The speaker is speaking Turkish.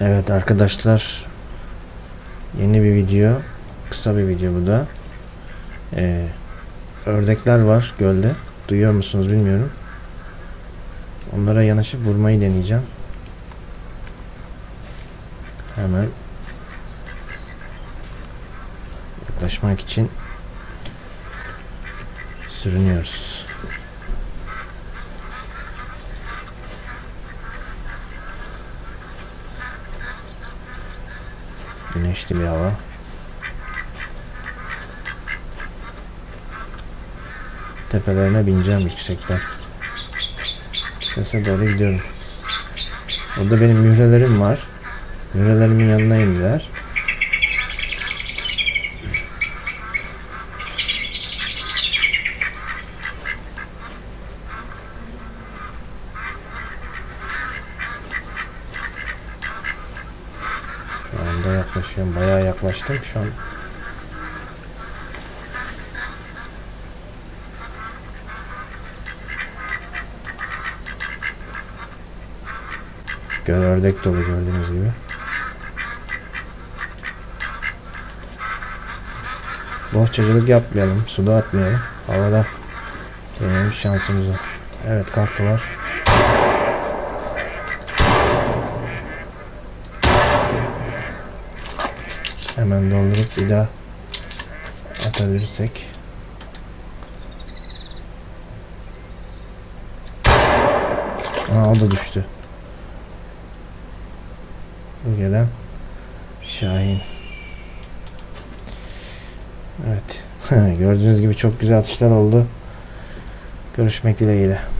Evet arkadaşlar yeni bir video kısa bir video bu da. Ee, ördekler var gölde. Duyuyor musunuz bilmiyorum. Onlara yanaşıp vurmayı deneyeceğim. Hemen yaklaşmak için sürünüyoruz güneşli bir hava tepelerine bineceğim yüksekten. Sese doğru gidiyorum. Orada benim mührelerim var. Mührelerimin yanına indiler. Anda yaklaşıyorum. Bayağı yaklaştım. Şu an Göl ördek dolu gördüğünüz gibi. Bohçacılık yapmayalım, suda atmayalım. Havada deneyelim şansımızı. Evet kalktılar. Hemen doldurup bir daha atabilirsek. Aa o da düştü. Bu gelen Şahin. Evet. Gördüğünüz gibi çok güzel atışlar oldu. Görüşmek dileğiyle.